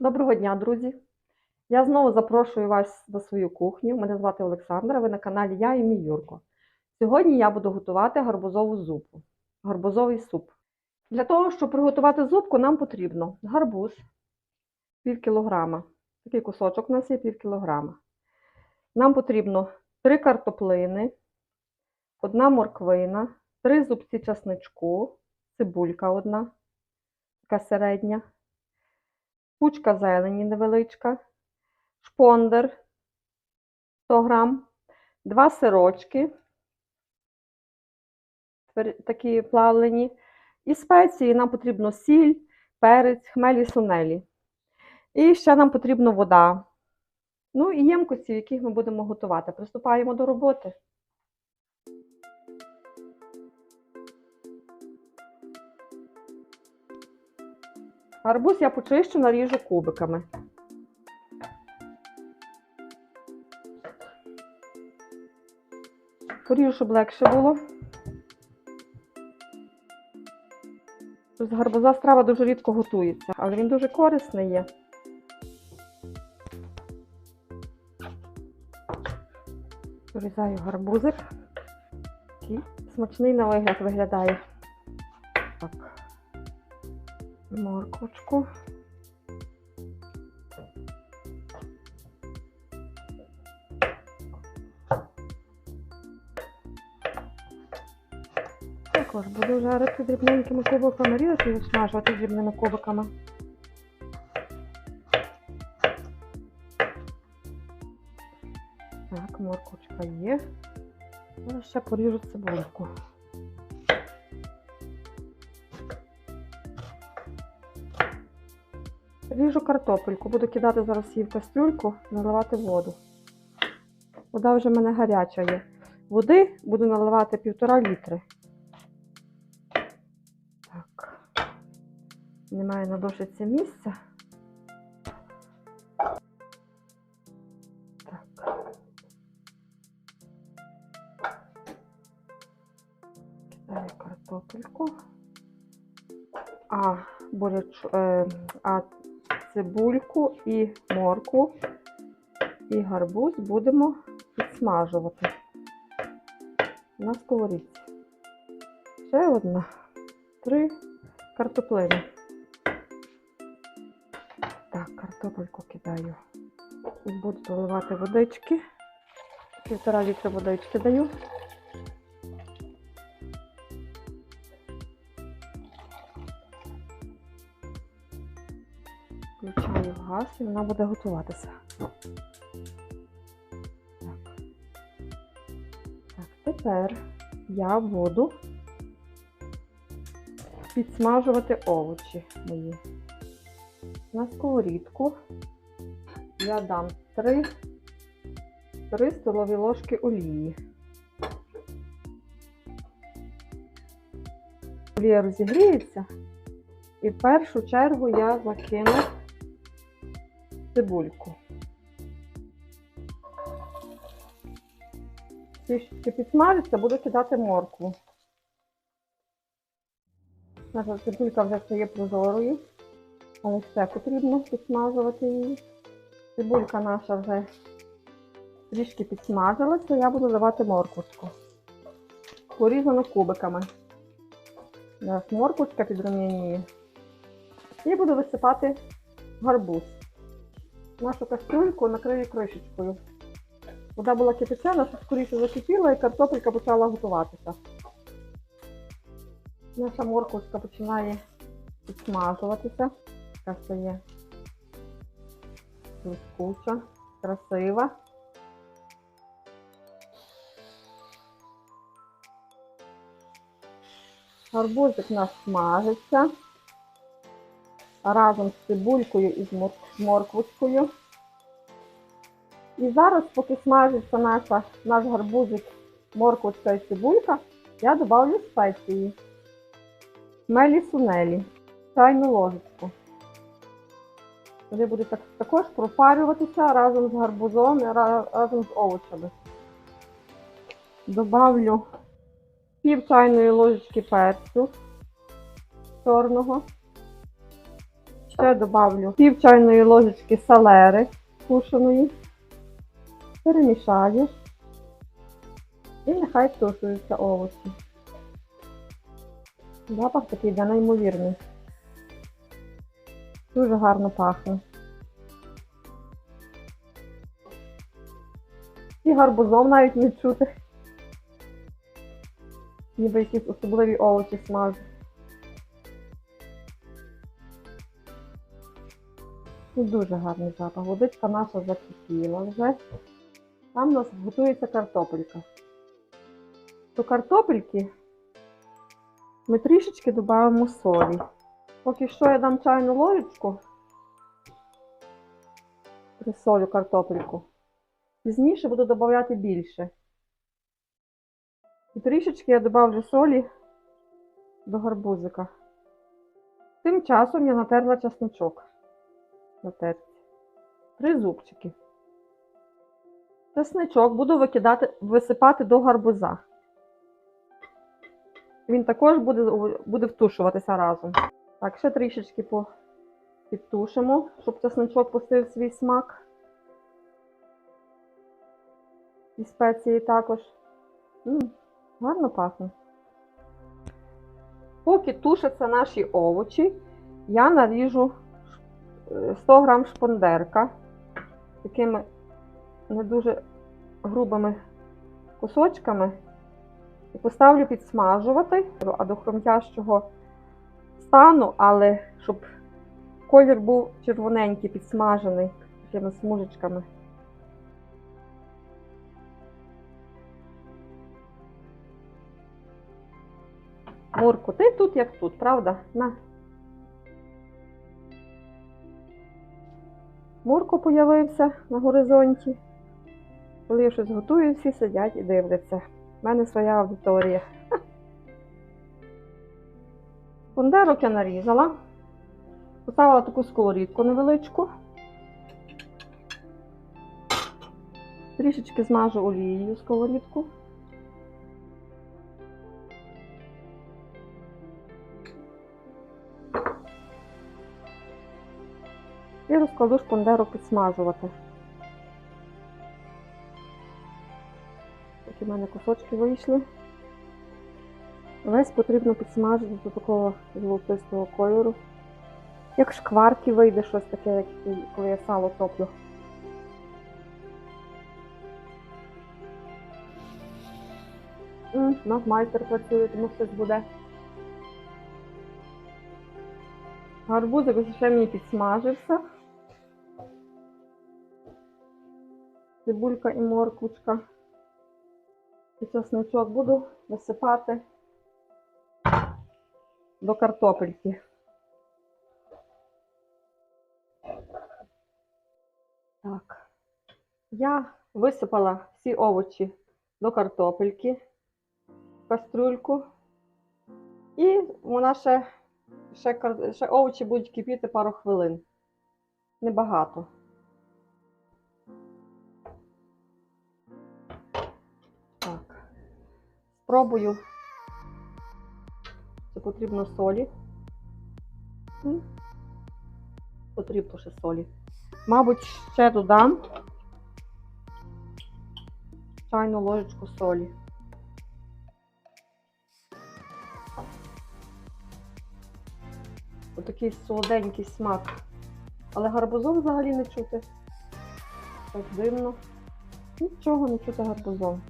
Доброго дня, друзі! Я знову запрошую вас на свою кухню. Мене звати Олександра, ви на каналі Я і мій Юрко. Сьогодні я буду готувати гарбузову зупу, гарбузовий суп. Для того, щоб приготувати зупку, нам потрібно гарбуз пів кілограма. Такий кусочок у нас є пів кілограма. Нам потрібно 3 картоплини, одна морквина, 3 зубці часничку, цибулька одна, така середня пучка зелені невеличка, шпондер 100 грам, два сирочки, такі плавлені, і спеції нам потрібно сіль, перець, хмелі, сунелі. І ще нам потрібна вода. Ну і ємкості, в яких ми будемо готувати. Приступаємо до роботи. Гарбуз я почищу, наріжу кубиками. Поріжу, щоб легше було. З гарбуза страва дуже рідко готується, але він дуже корисний є. Порізаю гарбузик. Смачний на вигляд виглядає. Так морквочку. Також буду жарити дрібненькими кубиками, різати і смажувати дрібними кубиками. Так, морквочка є. Зараз ще поріжу цибульку. Ріжу картопельку, буду кидати зараз її в кастрюльку, наливати воду. Вода вже в мене гаряча є. Води буду наливати півтора літри. Так. Немає на дошиці місця. Кидаю картопельку. А, буряч, е, а цибульку і моркву і гарбуз будемо підсмажувати на сковорідці. Ще одна, три картоплини. Так, картопельку кидаю буду доливати водички. Півтора літра водички даю. Газ і вона буде готуватися. Так. так, тепер я буду підсмажувати овочі мої. На сковорідку я дам 3, 3 столові ложки олії. Олія розігріється. І в першу чергу я закину цибульку. Трішки підсмажиться, буду кидати моркву. Наша цибулька вже стає прозорою, але ще потрібно підсмажувати її. Цибулька наша вже трішки підсмажилася, я буду давати морквочку. Порізану кубиками. Зараз морквочка підрум'яніє. І буду висипати гарбуз. Нашу кастрюльку накрию кришечкою. Вода була кипячена, щоб скоріше закипіла і картопелька почала готуватися. Наша морквочка починає підсмажуватися. Така стає блискуча, красива. Гарбузик наш смажиться разом з цибулькою і з морквочкою. І зараз, поки смажиться наша, наш гарбузик, морквочка і цибулька, я додавлю спеції. Мелі сунелі, чайну ложечку. Вони будуть так, також пропарюватися разом з гарбузом і разом з овочами. Добавлю пів чайної ложечки перцю чорного, Ще добавлю пів чайної ложечки салери тушеної. Перемішаю. І нехай тушуються овочі. Запах такий йде неймовірний. Дуже гарно пахне. І гарбузом навіть не чути. Ніби якісь особливі овочі смажу. Ну, дуже гарний запах. Водичка наша закипіла вже. Там у нас готується картопелька. До картопельки ми трішечки додаємо солі. Поки що я дам чайну ложечку. Присолю картопельку. Пізніше буду додавати більше. І трішечки я додавлю солі до гарбузика. Тим часом я натерла чесночок. Натерти. Три зубчики. Чесничок буду викидати, висипати до гарбуза. Він також буде, буде втушуватися разом. Так, ще трішечки підтушимо, щоб чесничок пустив свій смак. І спеції також. М, гарно пахне. Поки тушаться наші овочі, я наріжу 100 грам шпондерка такими не дуже грубими кусочками і поставлю підсмажувати, а до хромтящого стану, але щоб колір був червоненький, підсмажений такими смужечками. Мурку, ти тут як тут, правда? На. Мурко появився на горизонті. Коли я щось готую, всі сидять і дивляться. У мене своя аудиторія. Кондерок я нарізала. Поставила таку сковорідку невеличку. Трішечки змажу олією сковорідку. І розкладу шпондерок підсмажувати. Такі в мене кусочки вийшли. Весь потрібно підсмажити до такого золотистого кольору. Як шкварки вийде щось таке, як коли я сало топлю. М, Наш майстер працює, тому щось буде. Гарбузик ще мені підсмажився. Цибулька і морквочка. І чесночок буду висипати до картопельки. Так. Я висипала всі овочі до картопельки в кастрюльку. І вона ще, ще, ще овочі будуть кипіти пару хвилин. Небагато. Спробую. Це потрібно солі. Потрібно ще солі. Мабуть, ще додам чайну ложечку солі. Отакий солоденький смак. Але гарбузом взагалі не чути. Так дивно. Нічого не чути гарбузом.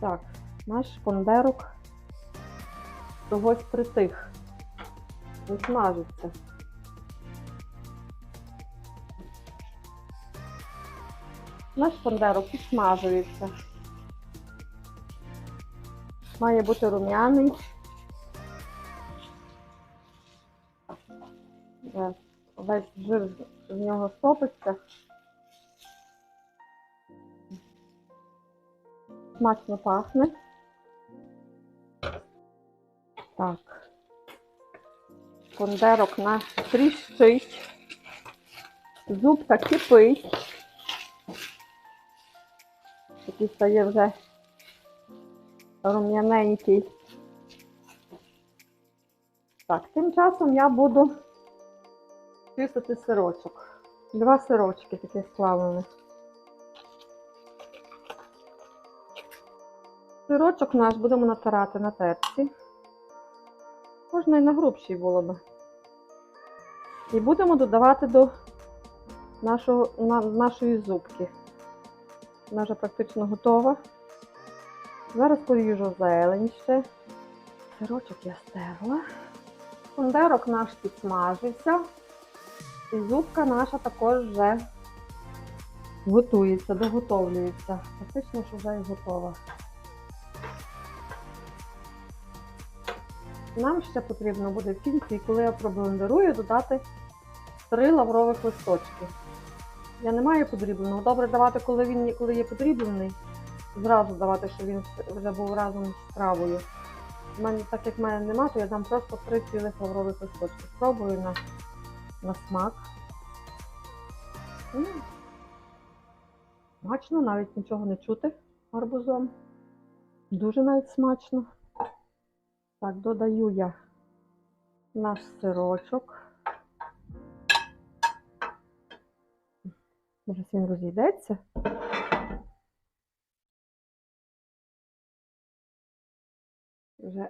Так, наш шпондерок чогось притих. Не смажиться. Наш шпондерок підсмажується. Має бути рум'яний. Весь жир з нього стопиться. Смачно пахне. Так. Шпондерок наш тріщить. Зубка кипить. Такий стає вже рум'яненький. Так, тим часом я буду чистити сирочок. Два сирочки такі сплавлені. Сирочок наш будемо натирати на терці. Можна і на грубшій було би. І будемо додавати до нашого, на, нашої зубки. Вона вже практично готова. Зараз поріжу зелень ще. Сирочок я стерла. Кондерок наш підсмажився. І зубка наша також вже готується, доготовлюється. Фактично, що вже і готова. Нам ще потрібно буде в кінці, коли я проблендерую, додати три лаврових листочки. Я не маю подрібленого. Добре давати, коли він коли є подріблений. Зразу давати, щоб він вже був разом з травою. У мене, так як в мене нема, то я дам просто три цілих лаврових листочки. Спробую на, на смак. Смачно, навіть нічого не чути гарбузом. Дуже навіть смачно. Так, додаю я наш сирочок. Зараз він розійдеться. Вже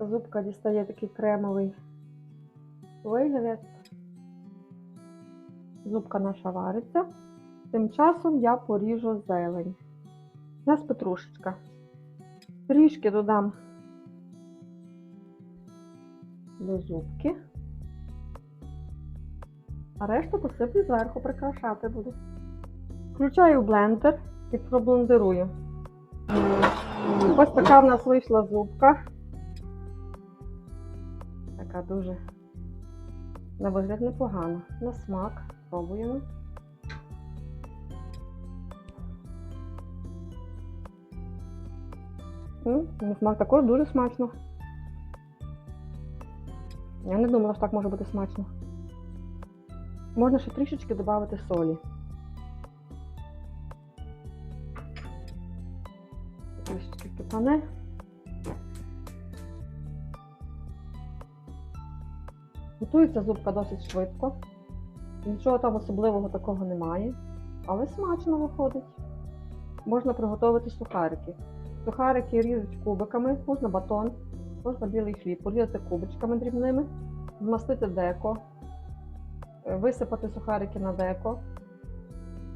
зубка дістає такий кремовий вигляд. Зубка наша вариться. Тим часом я поріжу зелень. У нас петрушечка. Трішки додам до зубки. А решту посиплю зверху, прикрашати буду. Включаю блендер і проблендерую. Ось така в нас вийшла зубка. Така дуже на вигляд непогана. На смак. Пробуємо. На смак також дуже смачно. Я не думала, що так може бути смачно. Можна ще трішечки додати солі. Трішечки кипане. Готується зубка досить швидко. Нічого там особливого такого немає, але смачно виходить. Можна приготувати сухарики. Сухарики різать кубиками, можна батон, можна білий хліб, порізати кубичками дрібними, змастити деко, е, висипати сухарики на деко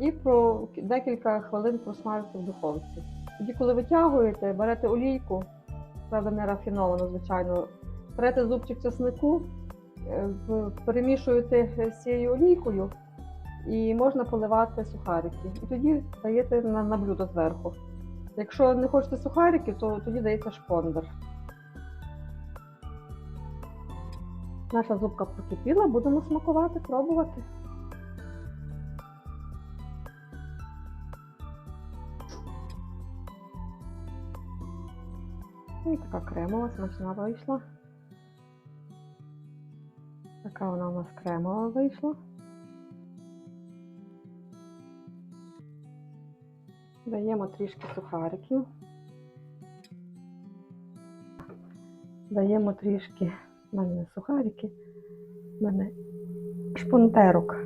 і про декілька хвилин просмажити в духовці. Тоді, коли витягуєте, берете олійку, правда не рафіновану, звичайно, берете зубчик чеснику, е, перемішуєте з цією олійкою і можна поливати сухарики. І тоді даєте на, на блюдо зверху. Якщо не хочете сухариків, то тоді дається шпондер. Наша зубка прокипіла, будемо смакувати, пробувати. І така кремова, смачна вийшла. Така вона у нас кремова вийшла. Даємо трішки сухариків. Даємо трішки, в мене сухарики, в мене шпунтерок.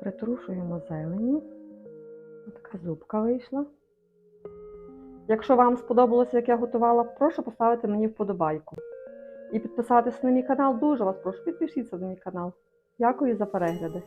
Притрушуємо зеленю. Така зубка вийшла. Якщо вам сподобалося, як я готувала, прошу поставити мені вподобайку. І підписатися на мій канал. Дуже вас прошу, підпишіться на мій канал. Дякую за перегляди.